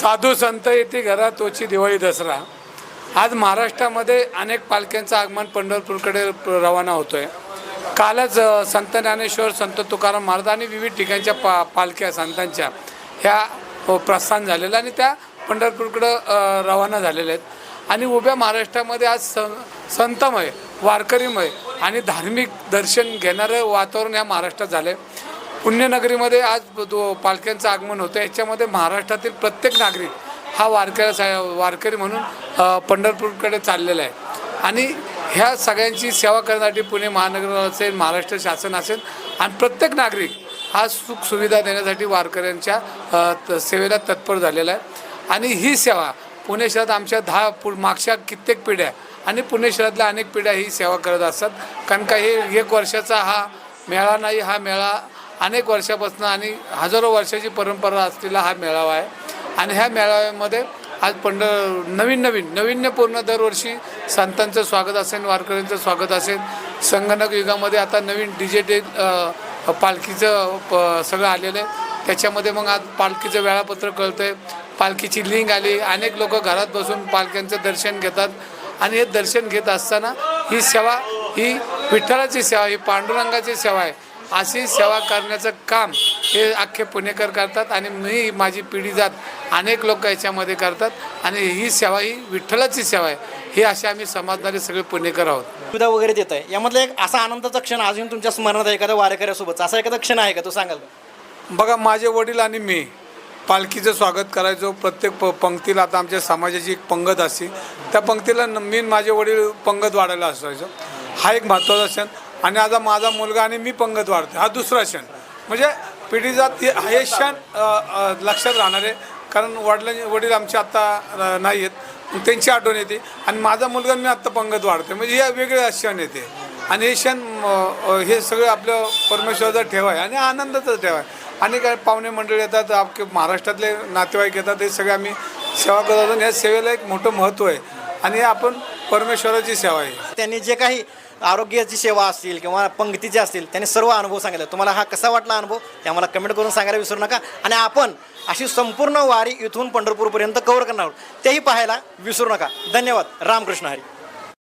साधू संत येते घरात तोची दिवाळी दसरा. आज महाराष्ट्रामध्ये अनेक पालख्यांचं आगमन पंढरपूरकडे रवाना रवाना होतोय. कालच संत ज्ञानेश्वर संत तुकाराम महाराज आणि विविध ठिकाणच्या पा पालख्या संतांच्या ह्या प्रस्थान झालेलं आणि त्या पंढरपूरकडं रवाना झालेल्या आहेत. आणि उभ्या महाराष्ट्रामध्ये आज सं संतमय वारकरीमय आणि धार्मिक दर्शन घेणारं वातावरण या महाराष्ट्रात झालं आहे पुण्यनगरीमध्ये आज तो पालख्यांचं आगमन होतं. याच्यामध्ये महाराष्ट्रातील प्रत्येक नागरिक हा वारकऱ्या वारकरी म्हणून पंढरपूरकडे चाललेला आहे. आणि ह्या सगळ्यांची सेवा करण्यासाठी पुणे महानगर असेल महाराष्ट्र शासन असेल आणि प्रत्येक नागरिक हा सुख सुविधा देण्यासाठी वारकऱ्यांच्या त- सेवेला तत्पर झालेला आहे. आणि ही सेवा पुणे शहरात आमच्या दहा पु मागच्या कित्येक पिढ्या आणि पुणे शहरातल्या अनेक पिढ्या ही सेवा करत असतात. कारण का हे एक वर्षाचा हा मेळा नाही हा मेळा अनेक वर्षापासून आणि हजारो वर्षाची परंपरा असलेला हा मेळावा आहे. आणि ह्या मेळाव्यामध्ये आज पंढ नवीन नवीन नाविन्यपूर्ण दरवर्षी संतांचं स्वागत असेल वारकऱ्यांचं स्वागत असेल. संगणक युगामध्ये आता नवीन डिजिटल पालखीचं प सगळं आलेलं आहे. त्याच्यामध्ये मग आज पालखीचं वेळापत्र कळतं आहे पालखीची लिंक आली. अनेक लोक घरात बसून पालख्यांचं दर्शन घेतात. आणि हे दर्शन घेत असताना ही सेवा ही विठ्ठलाची सेवा ही पांडुरंगाची सेवा आहे. अशी सेवा करण्याचं काम हे अख्खे पुणेकर करतात आणि मी माझी पिढी जात अनेक लोक याच्यामध्ये करतात आणि ही सेवा ही विठ्ठलाची सेवा आहे. ही अशी आम्ही समजणारे सगळे पुणेकर आहोत. सुविधा वगैरे देत आहे. यामधला एक असा आनंदाचा क्षण अजून तुमच्या स्मरणात आहे एखाद्या वारकऱ्यासोबत असा एखादा क्षण आहे का तो सांगाल बघा माझे वडील आणि मी पालखीचं स्वागत करायचो. प्रत्येक प पंक्तीला आता आमच्या समाजाची एक पंगत असते त्या पंक्तीला मी माझे वडील पंगत वाढायला असायचो. हा एक महत्त्वाचा क्षण. आणि आता माझा मुलगा आणि मी पंगत वाढतो हा दुसरा क्षण. म्हणजे पिढीजात हे हे क्षण लक्षात राहणार आहे. कारण वडिलां वडील आमचे आत्ता नाही आहेत त्यांची आठवण येते. आणि माझा मुलगा आणि मी आत्ता पंगत वाढतो म्हणजे हे वेगळे क्षण येते. आणि हे क्षण हे सगळं आपलं परमेश्वराचा ठेवा आहे आणि आनंदाचा ठेवा आहे आणि काय पाहुणे मंडळी येतात आपले महाराष्ट्रातले नातेवाईक येतात हे सगळे आम्ही सेवा करत आणि या सेवेला एक मोठं महत्त्व आहे. आणि हे आपण परमेश्वराची सेवा आहे. त्यांनी जे काही आरोग्याची सेवा असतील किंवा पंक्तीचे असतील त्यांनी सर्व अनुभव सांगितले. तुम्हाला हा कसा वाटला अनुभव? ते आम्हाला कमेंट करून सांगायला विसरू नका. आणि आपण अशी संपूर्ण वारी इथून पंढरपूरपर्यंत कव्हर करणार आहोत. तेही पाहायला विसरू नका. धन्यवाद. रामकृष्ण हरी.